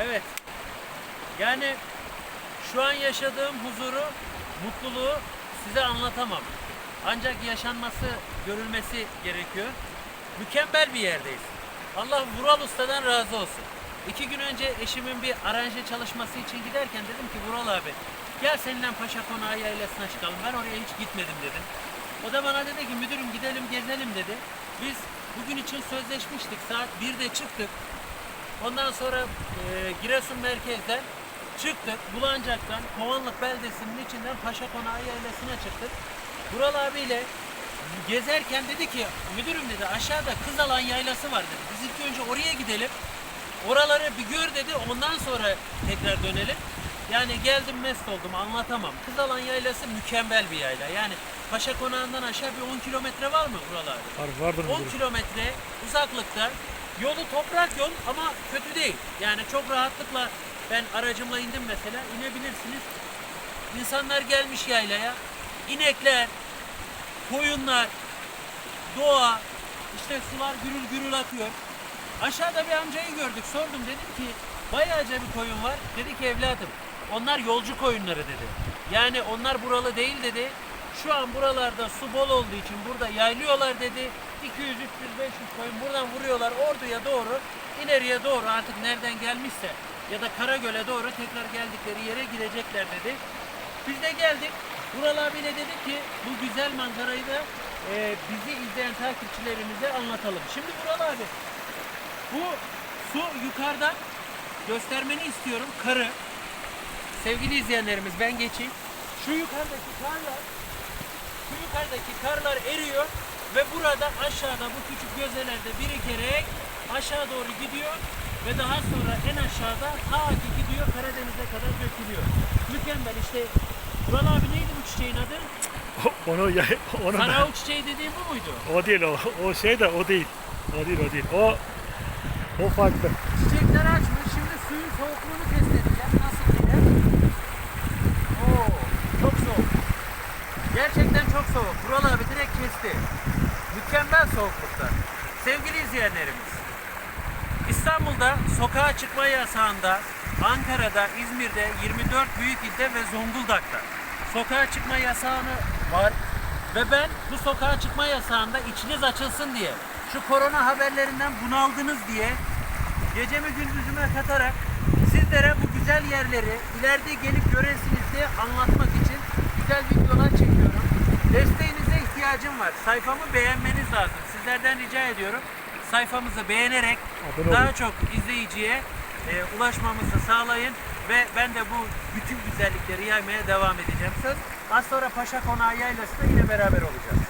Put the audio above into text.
Evet. Yani şu an yaşadığım huzuru, mutluluğu size anlatamam. Ancak yaşanması, görülmesi gerekiyor. Mükemmel bir yerdeyiz. Allah Vural Usta'dan razı olsun. İki gün önce eşimin bir aranje çalışması için giderken dedim ki Vural abi gel seninle Paşa Konağı yaylasına çıkalım. Ben oraya hiç gitmedim dedim. O da bana dedi ki müdürüm gidelim gezelim dedi. Biz bugün için sözleşmiştik. Saat 1'de çıktık. Ondan sonra e, Giresun merkezden çıktık. Bulancak'tan Kovanlık beldesinin içinden Paşa Konağı yaylasına çıktık. Vural abiyle gezerken dedi ki müdürüm dedi aşağıda Kızalan yaylası var dedi. Biz ilk önce oraya gidelim. Oraları bir gör dedi. Ondan sonra tekrar dönelim. Yani geldim mest oldum anlatamam. Kızalan yaylası mükemmel bir yayla. Yani Paşa Konağı'ndan aşağı bir 10 kilometre var mı Vural abi? Var, vardır 10 müdürüm. kilometre uzaklıkta yolu toprak yol ama kötü değil. Yani çok rahatlıkla ben aracımla indim mesela inebilirsiniz. İnsanlar gelmiş yaylaya. İnekler, koyunlar, doğa, işte sular gürül gürül akıyor. Aşağıda bir amcayı gördük. Sordum dedim ki bayağıca bir koyun var. Dedi ki evladım onlar yolcu koyunları dedi. Yani onlar buralı değil dedi. Şu an buralarda su bol olduğu için burada yaylıyorlar dedi. 200, 300, 500 koyun buradan vuruyorlar Ordu'ya doğru, ileriye doğru artık nereden gelmişse ya da Karagöl'e doğru tekrar geldikleri yere gidecekler dedi. Biz de geldik. Vural abiyle dedik ki bu güzel manzarayı da e, bizi izleyen takipçilerimize anlatalım. Şimdi Vural abi bu su yukarıdan göstermeni istiyorum. Karı. Sevgili izleyenlerimiz ben geçeyim. Şu yukarıdaki karlar şu yukarıdaki karlar eriyor ve burada aşağıda bu küçük gözelerde birikerek aşağı doğru gidiyor ve daha sonra en aşağıda ta ki gidiyor Karadeniz'e kadar dökülüyor. Mükemmel işte Vural abi neydi bu çiçeğin adı? Onu ya, onu Sarayı çiçeği dediğim bu muydu? o değil o. O şey de o değil. O değil o değil. O o farklı. Çiçekler açmış. Gerçekten çok soğuk. Vural abi direkt kesti. Mükemmel soğuklukta. Sevgili izleyenlerimiz. İstanbul'da sokağa çıkma yasağında, Ankara'da, İzmir'de, 24 büyük ilde ve Zonguldak'ta sokağa çıkma yasağını var. Ve ben bu sokağa çıkma yasağında içiniz açılsın diye, şu korona haberlerinden bunaldınız diye gecemi gündüzüme katarak sizlere bu güzel yerleri ileride gelip göresiniz diye anlatmak için güzel videolar çekiyorum. Desteğinize ihtiyacım var. Sayfamı beğenmeniz lazım. Sizlerden rica ediyorum. Sayfamızı beğenerek Abone daha olun. çok izleyiciye e, ulaşmamızı sağlayın ve ben de bu bütün güzellikleri yaymaya devam edeceğim. Söz az sonra Paşa Konağı Yaylası'nda yine beraber olacağız.